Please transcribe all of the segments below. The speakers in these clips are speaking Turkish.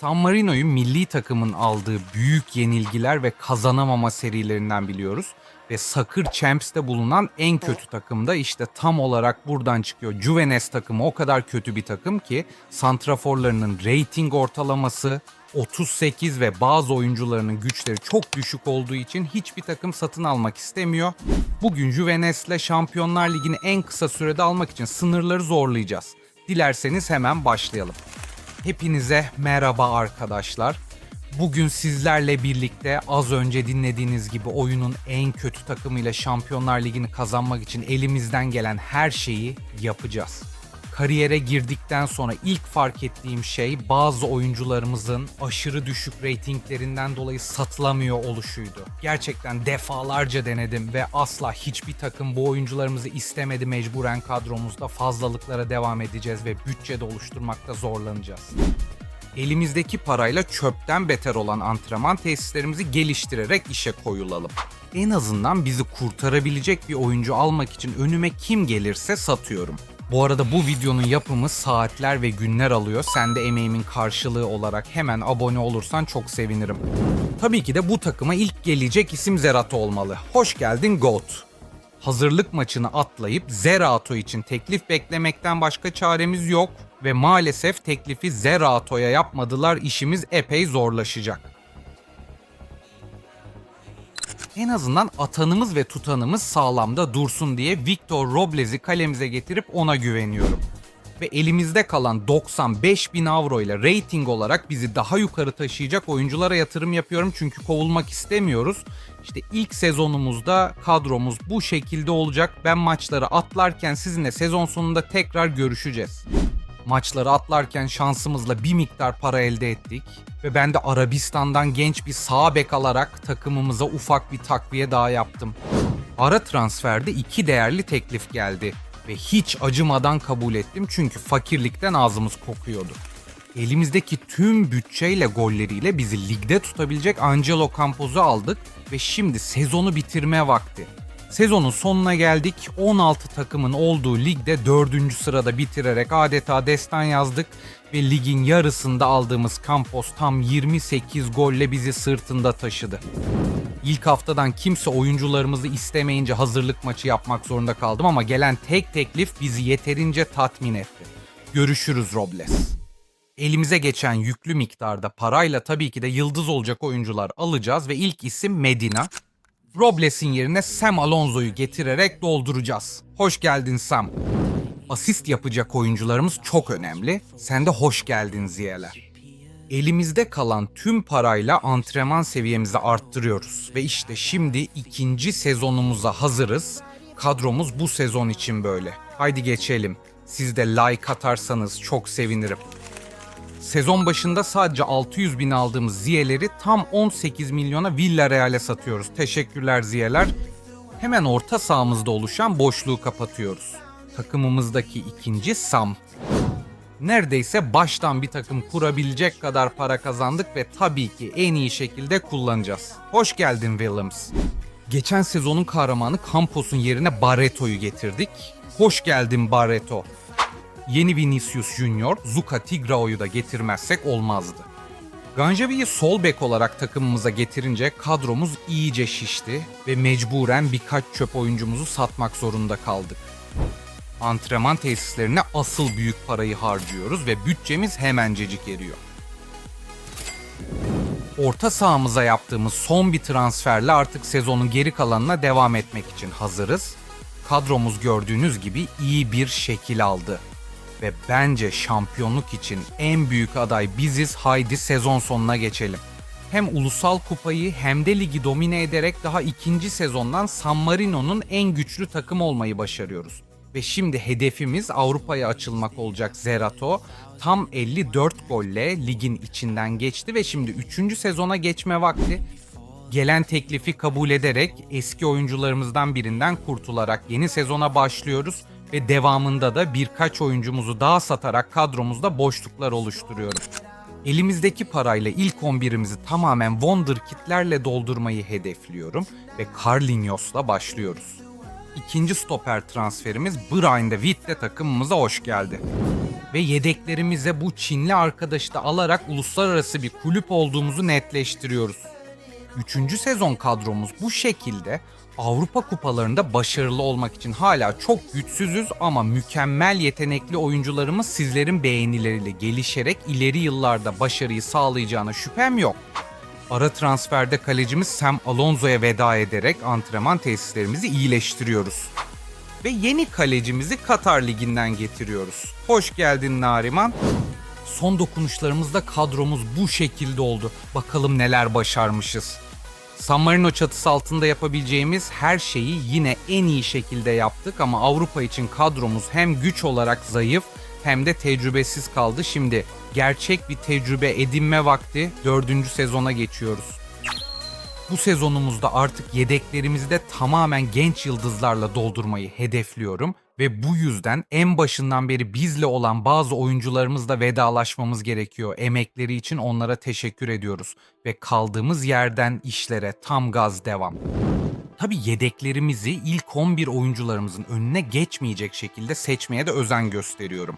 San Marino'yu milli takımın aldığı büyük yenilgiler ve kazanamama serilerinden biliyoruz. Ve Sakır Champs'te bulunan en kötü takım da işte tam olarak buradan çıkıyor. Juvenes takımı o kadar kötü bir takım ki santraforlarının rating ortalaması 38 ve bazı oyuncularının güçleri çok düşük olduğu için hiçbir takım satın almak istemiyor. Bugün Juvenes'le Şampiyonlar Ligi'ni en kısa sürede almak için sınırları zorlayacağız. Dilerseniz hemen başlayalım. Hepinize merhaba arkadaşlar. Bugün sizlerle birlikte az önce dinlediğiniz gibi oyunun en kötü takımıyla Şampiyonlar Ligi'ni kazanmak için elimizden gelen her şeyi yapacağız. Kariyere girdikten sonra ilk fark ettiğim şey bazı oyuncularımızın aşırı düşük reytinglerinden dolayı satılamıyor oluşuydu. Gerçekten defalarca denedim ve asla hiçbir takım bu oyuncularımızı istemedi mecburen kadromuzda fazlalıklara devam edeceğiz ve bütçede oluşturmakta zorlanacağız. Elimizdeki parayla çöpten beter olan antrenman tesislerimizi geliştirerek işe koyulalım. En azından bizi kurtarabilecek bir oyuncu almak için önüme kim gelirse satıyorum. Bu arada bu videonun yapımı saatler ve günler alıyor. Sen de emeğimin karşılığı olarak hemen abone olursan çok sevinirim. Tabii ki de bu takıma ilk gelecek isim Zerato olmalı. Hoş geldin Goat. Hazırlık maçını atlayıp Zerato için teklif beklemekten başka çaremiz yok ve maalesef teklifi Zerato'ya yapmadılar işimiz epey zorlaşacak. En azından atanımız ve tutanımız sağlamda dursun diye Victor Robles'i kalemize getirip ona güveniyorum. Ve elimizde kalan 95 bin avro ile rating olarak bizi daha yukarı taşıyacak oyunculara yatırım yapıyorum çünkü kovulmak istemiyoruz. İşte ilk sezonumuzda kadromuz bu şekilde olacak. Ben maçları atlarken sizinle sezon sonunda tekrar görüşeceğiz. Maçları atlarken şansımızla bir miktar para elde ettik ve ben de Arabistan'dan genç bir sağ bek alarak takımımıza ufak bir takviye daha yaptım. Ara transferde iki değerli teklif geldi ve hiç acımadan kabul ettim çünkü fakirlikten ağzımız kokuyordu. Elimizdeki tüm bütçeyle golleriyle bizi ligde tutabilecek Angelo Campos'u aldık ve şimdi sezonu bitirme vakti. Sezonun sonuna geldik. 16 takımın olduğu ligde 4. sırada bitirerek adeta destan yazdık ve ligin yarısında aldığımız Campos tam 28 golle bizi sırtında taşıdı. İlk haftadan kimse oyuncularımızı istemeyince hazırlık maçı yapmak zorunda kaldım ama gelen tek teklif bizi yeterince tatmin etti. Görüşürüz Robles. Elimize geçen yüklü miktarda parayla tabii ki de yıldız olacak oyuncular alacağız ve ilk isim Medina. Robles'in yerine Sam Alonso'yu getirerek dolduracağız. Hoş geldin Sam. Asist yapacak oyuncularımız çok önemli. Sen de hoş geldin Ziyeler. Elimizde kalan tüm parayla antrenman seviyemizi arttırıyoruz. Ve işte şimdi ikinci sezonumuza hazırız. Kadromuz bu sezon için böyle. Haydi geçelim. Siz de like atarsanız çok sevinirim. Sezon başında sadece 600 bin aldığımız Ziye'leri tam 18 milyona Villarreal'e satıyoruz. Teşekkürler Ziye'ler. Hemen orta sahamızda oluşan boşluğu kapatıyoruz. Takımımızdaki ikinci Sam. Neredeyse baştan bir takım kurabilecek kadar para kazandık ve tabii ki en iyi şekilde kullanacağız. Hoş geldin Williams. Geçen sezonun kahramanı Campos'un yerine Barreto'yu getirdik. Hoş geldin Barreto. Yeni Vinicius Junior, Zuka Tigrao'yu da getirmezsek olmazdı. Ganjavi'yi sol bek olarak takımımıza getirince kadromuz iyice şişti ve mecburen birkaç çöp oyuncumuzu satmak zorunda kaldık. Antrenman tesislerine asıl büyük parayı harcıyoruz ve bütçemiz hemencecik eriyor. Orta sahamıza yaptığımız son bir transferle artık sezonun geri kalanına devam etmek için hazırız. Kadromuz gördüğünüz gibi iyi bir şekil aldı. Ve bence şampiyonluk için en büyük aday biziz. Haydi sezon sonuna geçelim. Hem ulusal kupayı hem de ligi domine ederek daha ikinci sezondan San Marino'nun en güçlü takım olmayı başarıyoruz. Ve şimdi hedefimiz Avrupa'ya açılmak olacak Zerato. Tam 54 golle ligin içinden geçti ve şimdi 3. sezona geçme vakti. Gelen teklifi kabul ederek eski oyuncularımızdan birinden kurtularak yeni sezona başlıyoruz ve devamında da birkaç oyuncumuzu daha satarak kadromuzda boşluklar oluşturuyorum. Elimizdeki parayla ilk 11'imizi tamamen Wonderkid'lerle doldurmayı hedefliyorum ve Carlinhos'la başlıyoruz. ikinci stoper transferimiz Brian de Witt takımımıza hoş geldi. Ve yedeklerimize bu Çinli arkadaşı da alarak uluslararası bir kulüp olduğumuzu netleştiriyoruz. Üçüncü sezon kadromuz bu şekilde Avrupa kupalarında başarılı olmak için hala çok güçsüzüz ama mükemmel yetenekli oyuncularımız sizlerin beğenileriyle gelişerek ileri yıllarda başarıyı sağlayacağına şüphem yok. Ara transferde kalecimiz Sam Alonso'ya veda ederek antrenman tesislerimizi iyileştiriyoruz. Ve yeni kalecimizi Katar Ligi'nden getiriyoruz. Hoş geldin Nariman. Son dokunuşlarımızda kadromuz bu şekilde oldu. Bakalım neler başarmışız. San Marino çatısı altında yapabileceğimiz her şeyi yine en iyi şekilde yaptık ama Avrupa için kadromuz hem güç olarak zayıf hem de tecrübesiz kaldı. Şimdi gerçek bir tecrübe edinme vakti dördüncü sezona geçiyoruz. Bu sezonumuzda artık yedeklerimizi de tamamen genç yıldızlarla doldurmayı hedefliyorum ve bu yüzden en başından beri bizle olan bazı oyuncularımızla vedalaşmamız gerekiyor. Emekleri için onlara teşekkür ediyoruz ve kaldığımız yerden işlere tam gaz devam. Tabi yedeklerimizi ilk 11 oyuncularımızın önüne geçmeyecek şekilde seçmeye de özen gösteriyorum.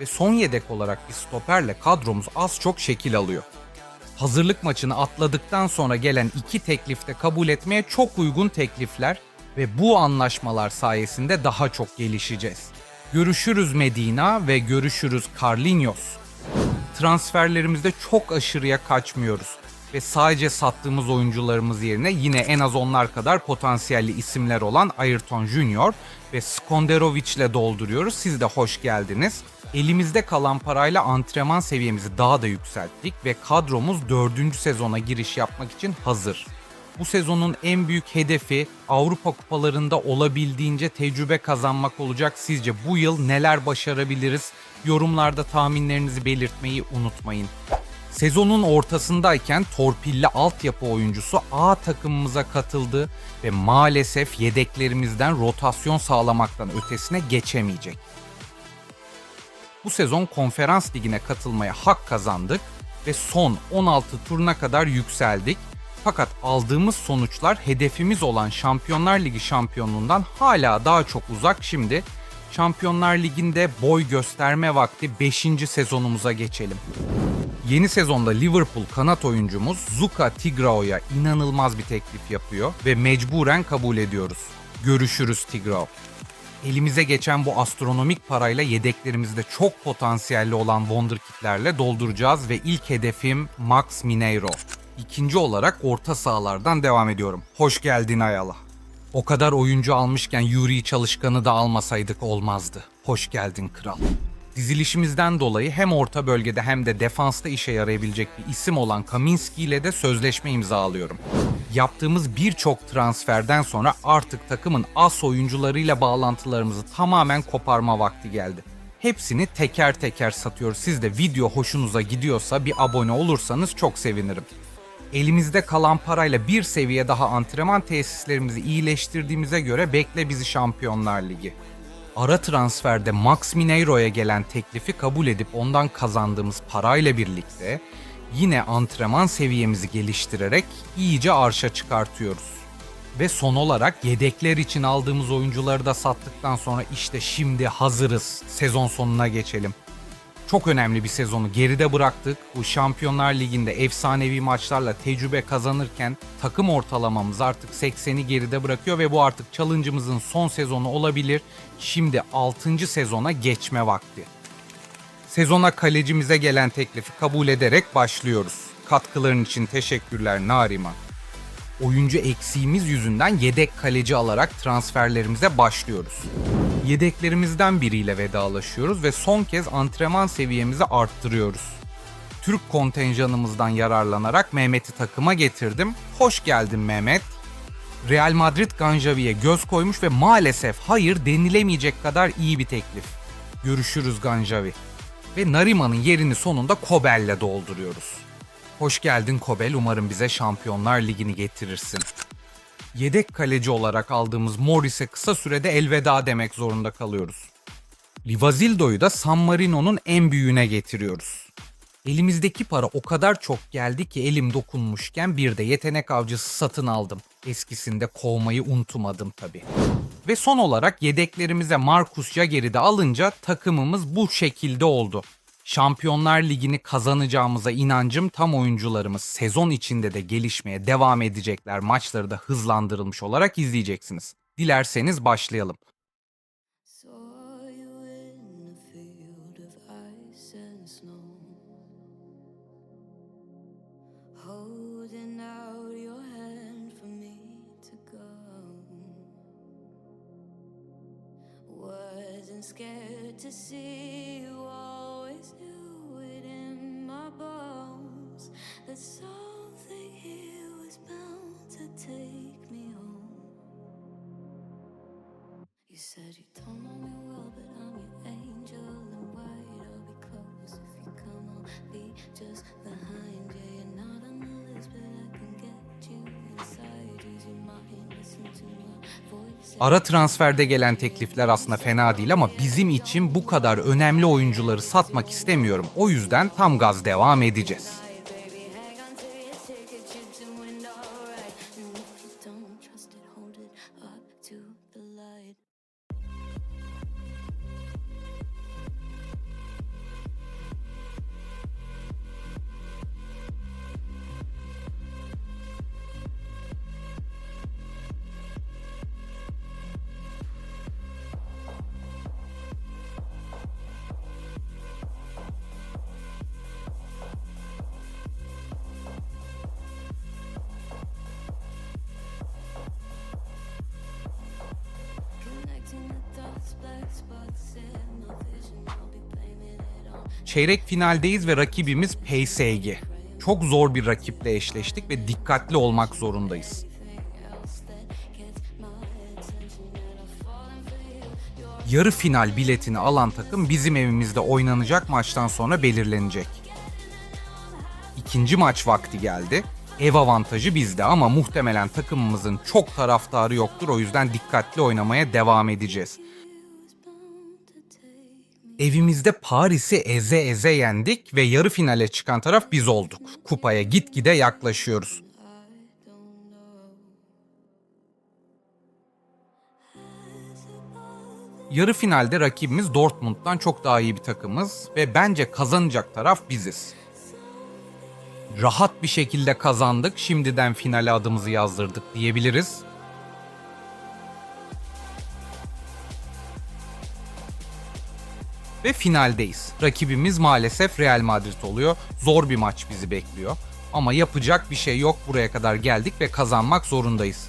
Ve son yedek olarak bir stoperle kadromuz az çok şekil alıyor. Hazırlık maçını atladıktan sonra gelen iki teklifte kabul etmeye çok uygun teklifler ve bu anlaşmalar sayesinde daha çok gelişeceğiz. Görüşürüz Medina ve görüşürüz Carlinhos. Transferlerimizde çok aşırıya kaçmıyoruz ve sadece sattığımız oyuncularımız yerine yine en az onlar kadar potansiyelli isimler olan Ayrton Junior ve Skonderovic ile dolduruyoruz. Siz de hoş geldiniz. Elimizde kalan parayla antrenman seviyemizi daha da yükselttik ve kadromuz 4. sezona giriş yapmak için hazır. Bu sezonun en büyük hedefi Avrupa kupalarında olabildiğince tecrübe kazanmak olacak. Sizce bu yıl neler başarabiliriz? Yorumlarda tahminlerinizi belirtmeyi unutmayın. Sezonun ortasındayken torpilli altyapı oyuncusu A takımımıza katıldı ve maalesef yedeklerimizden rotasyon sağlamaktan ötesine geçemeyecek. Bu sezon konferans ligine katılmaya hak kazandık ve son 16 turuna kadar yükseldik. Fakat aldığımız sonuçlar hedefimiz olan Şampiyonlar Ligi şampiyonluğundan hala daha çok uzak şimdi. Şampiyonlar Ligi'nde boy gösterme vakti 5. sezonumuza geçelim. Yeni sezonda Liverpool kanat oyuncumuz Zuka Tigrao'ya inanılmaz bir teklif yapıyor ve mecburen kabul ediyoruz. Görüşürüz Tigrao. Elimize geçen bu astronomik parayla yedeklerimizde çok potansiyelli olan Wonderkid'lerle dolduracağız ve ilk hedefim Max Mineiro. İkinci olarak orta sahalardan devam ediyorum. Hoş geldin Ayala. O kadar oyuncu almışken Yuri Çalışkan'ı da almasaydık olmazdı. Hoş geldin kral. Dizilişimizden dolayı hem orta bölgede hem de defansta işe yarayabilecek bir isim olan Kaminski ile de sözleşme imzalıyorum. Yaptığımız birçok transferden sonra artık takımın as oyuncularıyla bağlantılarımızı tamamen koparma vakti geldi. Hepsini teker teker satıyoruz. Siz de video hoşunuza gidiyorsa bir abone olursanız çok sevinirim. Elimizde kalan parayla bir seviye daha antrenman tesislerimizi iyileştirdiğimize göre bekle bizi Şampiyonlar Ligi. Ara transferde Max Mineiro'ya gelen teklifi kabul edip ondan kazandığımız parayla birlikte yine antrenman seviyemizi geliştirerek iyice arşa çıkartıyoruz. Ve son olarak yedekler için aldığımız oyuncuları da sattıktan sonra işte şimdi hazırız. Sezon sonuna geçelim. Çok önemli bir sezonu geride bıraktık. Bu Şampiyonlar Ligi'nde efsanevi maçlarla tecrübe kazanırken takım ortalamamız artık 80'i geride bırakıyor ve bu artık challenge'ımızın son sezonu olabilir. Şimdi 6. sezona geçme vakti. Sezona kalecimize gelen teklifi kabul ederek başlıyoruz. Katkıların için teşekkürler Nariman. Oyuncu eksiğimiz yüzünden yedek kaleci alarak transferlerimize başlıyoruz. Yedeklerimizden biriyle vedalaşıyoruz ve son kez antrenman seviyemizi arttırıyoruz. Türk kontenjanımızdan yararlanarak Mehmet'i takıma getirdim. Hoş geldin Mehmet. Real Madrid Ganjavi'ye göz koymuş ve maalesef hayır denilemeyecek kadar iyi bir teklif. Görüşürüz Ganjavi. Ve Nariman'ın yerini sonunda Kobel'le dolduruyoruz. Hoş geldin Kobel. Umarım bize Şampiyonlar Ligi'ni getirirsin. Yedek kaleci olarak aldığımız Morris'e kısa sürede elveda demek zorunda kalıyoruz. Livazildo'yu da San Marino'nun en büyüğüne getiriyoruz. Elimizdeki para o kadar çok geldi ki elim dokunmuşken bir de yetenek avcısı satın aldım. Eskisinde kovmayı unutmadım tabi. Ve son olarak yedeklerimize Marcus Jager'i de alınca takımımız bu şekilde oldu. Şampiyonlar Ligi'ni kazanacağımıza inancım tam oyuncularımız sezon içinde de gelişmeye devam edecekler maçları da hızlandırılmış olarak izleyeceksiniz. Dilerseniz başlayalım. Saw you in a Ara transferde gelen teklifler aslında fena değil ama bizim için bu kadar önemli oyuncuları satmak istemiyorum. O yüzden tam gaz devam edeceğiz. To the light. Çeyrek finaldeyiz ve rakibimiz PSG. Çok zor bir rakiple eşleştik ve dikkatli olmak zorundayız. Yarı final biletini alan takım bizim evimizde oynanacak maçtan sonra belirlenecek. İkinci maç vakti geldi. Ev avantajı bizde ama muhtemelen takımımızın çok taraftarı yoktur o yüzden dikkatli oynamaya devam edeceğiz. Evimizde Paris'i eze eze yendik ve yarı finale çıkan taraf biz olduk. Kupaya gitgide yaklaşıyoruz. Yarı finalde rakibimiz Dortmund'dan çok daha iyi bir takımız ve bence kazanacak taraf biziz. Rahat bir şekilde kazandık, şimdiden finale adımızı yazdırdık diyebiliriz. Ve finaldeyiz. Rakibimiz maalesef Real Madrid oluyor. Zor bir maç bizi bekliyor. Ama yapacak bir şey yok. Buraya kadar geldik ve kazanmak zorundayız.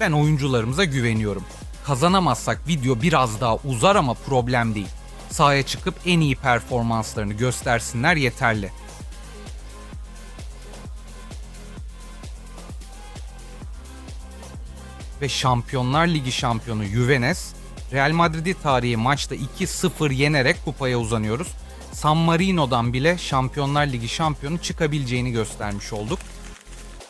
Ben oyuncularımıza güveniyorum. Kazanamazsak video biraz daha uzar ama problem değil. Sahaya çıkıp en iyi performanslarını göstersinler yeterli. Ve Şampiyonlar Ligi şampiyonu Juvenes, Real Madrid'i tarihi maçta 2-0 yenerek kupaya uzanıyoruz. San Marino'dan bile Şampiyonlar Ligi şampiyonu çıkabileceğini göstermiş olduk.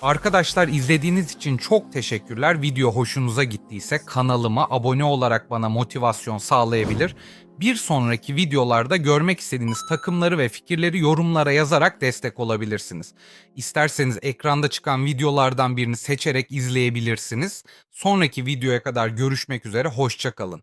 Arkadaşlar izlediğiniz için çok teşekkürler. Video hoşunuza gittiyse kanalıma abone olarak bana motivasyon sağlayabilir. Bir sonraki videolarda görmek istediğiniz takımları ve fikirleri yorumlara yazarak destek olabilirsiniz. İsterseniz ekranda çıkan videolardan birini seçerek izleyebilirsiniz. Sonraki videoya kadar görüşmek üzere, hoşçakalın.